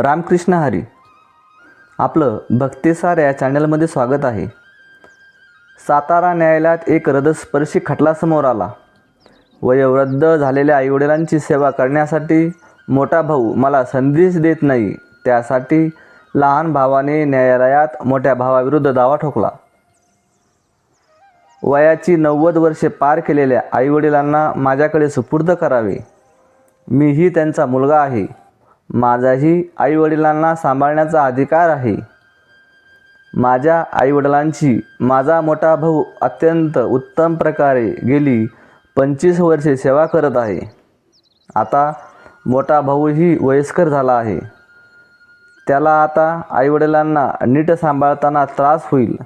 रामकृष्ण हरी. आपलं भक्तिसार या चॅनलमध्ये स्वागत आहे. सातारा न्यायालयात एक हृदयस्पर्शी खटला समोर आला. वयोवृद्ध झालेल्या आईवडिलांची सेवा करण्यासाठी मोठा भाऊ मला संधीच देत नाही त्यासाठी लहान भावाने न्यायालयात मोठ्या भावाविरुद्ध दावा ठोकला. वयाची नव्वद वर्षे पार केलेल्या आईवडिलांना माझ्याकडे सुपूर्द करावे. मीही त्यांचा मुलगा आहे. माझाही आईवडिलांना सांभाळण्याचा अधिकार आहे. माझ्या आईवडिलांची माझा मोठा भाऊ अत्यंत उत्तम प्रकारे गेली पंचवीस वर्षे सेवा करत आहे. आता मोठा भाऊही वयस्कर झाला आहे. त्याला आता आईवडिलांना नीट सांभाळताना त्रास होईल.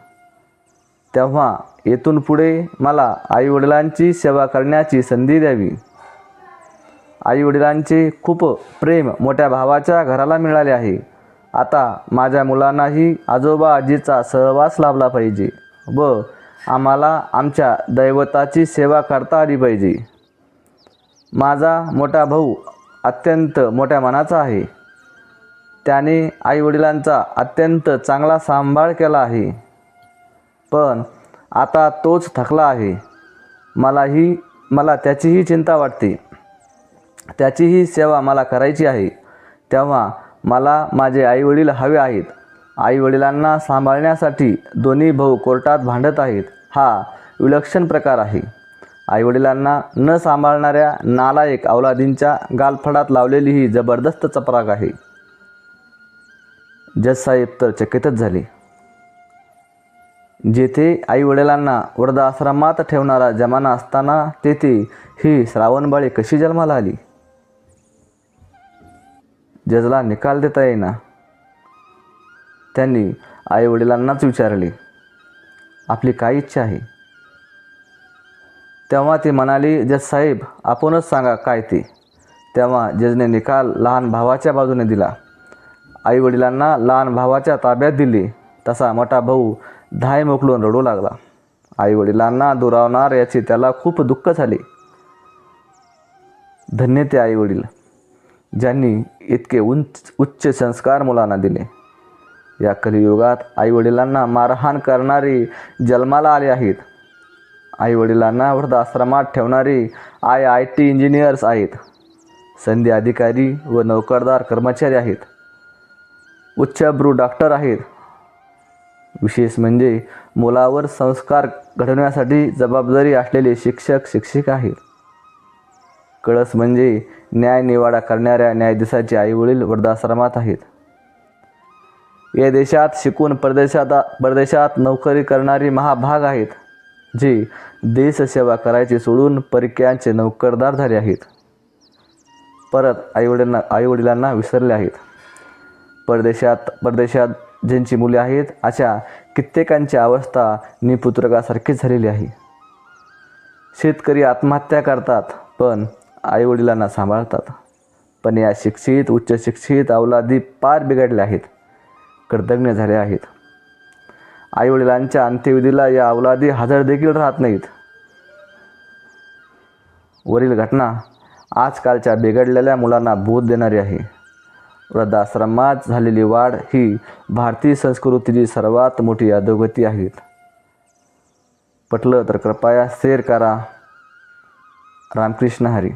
तेव्हा येथून पुढे मला आईवडिलांची सेवा करण्याची संधी द्यावी. आईवडिलांचे खूप प्रेम मोठ्या भावाच्या घराला मिळाले आहे. आता माझ्या मुलांनाही आजोबा आजीचा सहवास लाभला पाहिजे व आम्हाला आमच्या दैवताची सेवा करता आली पाहिजे. माझा मोठा भाऊ अत्यंत मोठ्या मनाचा आहे. त्याने आईवडिलांचा अत्यंत चांगला सांभाळ केला आहे. पण आता तोच थकला आहे. मलाही मला त्याचीही चिंता वाटते. त्याचीही सेवा मला करायची आहे. तेव्हा मला माझे आईवडील हवे आहेत. आईवडिलांना सांभाळण्यासाठी दोन्ही भाऊ कोर्टात भांडत आहेत. हा विलक्षण प्रकार आहे. आईवडिलांना न सांभाळणाऱ्या नालायक अवलादींच्या गालफडात लावलेली ही जबरदस्त चपराक आहे. जजसाहेब तर चकितच झाले. जेथे आईवडिलांना वृद्धाश्रमात ठेवणारा जमाना असताना तेथे ही श्रावणबाळी कशी जन्माला आली? जजला निकाल देता येईना. त्यांनी आईवडिलांनाच विचारले आपली काय इच्छा आहे? तेव्हा ती म्हणाली जज साहेब आपणच सांगा काय ते. तेव्हा जजने निकाल लहान भावाच्या बाजूने दिला. आईवडिलांना लहान भावाच्या ताब्यात दिले. तसा मोठा भाऊ धाय मोकलून रडू लागला. आईवडिलांना दुरावणार याची त्याला खूप दुःख झाले. धन्य ते आईवडील ज्यांनी इतके उंच उच्च संस्कार मुलांना दिले. या कलियुगात आईवडिलांना मारहाण करणारे जन्माला आले आहेत. आईवडिलांना वृद्धाश्रमात ठेवणारे आय आय टी इंजिनियर्स आहेत. संधी अधिकारी व नोकरदार कर्मचारी आहेत. उच्चभ्रू डॉक्टर आहेत. विशेष म्हणजे मुलावर संस्कार घडवण्यासाठी जबाबदारी असलेले शिक्षक शिक्षिका आहेत. कळस म्हणजे न्याय निवाडा करणाऱ्या न्यायाधीशाचे आईवडील वृद्धाश्रमात आहेत. या देशात शिकून परदेशात परदेशात नोकरी करणारी महाभाग आहेत जे देशसेवा करायचे सोडून परक्यांचे नोकरदार झाले आहेत. परत आईवडिलांना आईवडिलांना विसरले आहेत. परदेशात परदेशात ज्यांची मुले आहेत अशा कित्येकांची अवस्था निपुत्रकासारखीच झालेली आहे. शेतकरी आत्महत्या करतात पण आईवडिलांना सांभाळतात. पण या शिक्षित उच्च शिक्षित अवलादी पार बिघडल्या आहेत कृतज्ञ झाले आहेत. आईवडिलांच्या अंत्यविधीला या अवलादी हजर देखील राहत नाहीत. वरील घटना आजकालच्या बिघडलेल्या मुलांना बोध देणारी आहे. वृद्धाश्रमात झालेली वाढ ही भारतीय संस्कृतीची सर्वात मोठी अधोगती आहेत पटलं तर कृपया शेअर करा. रामकृष्ण हरी.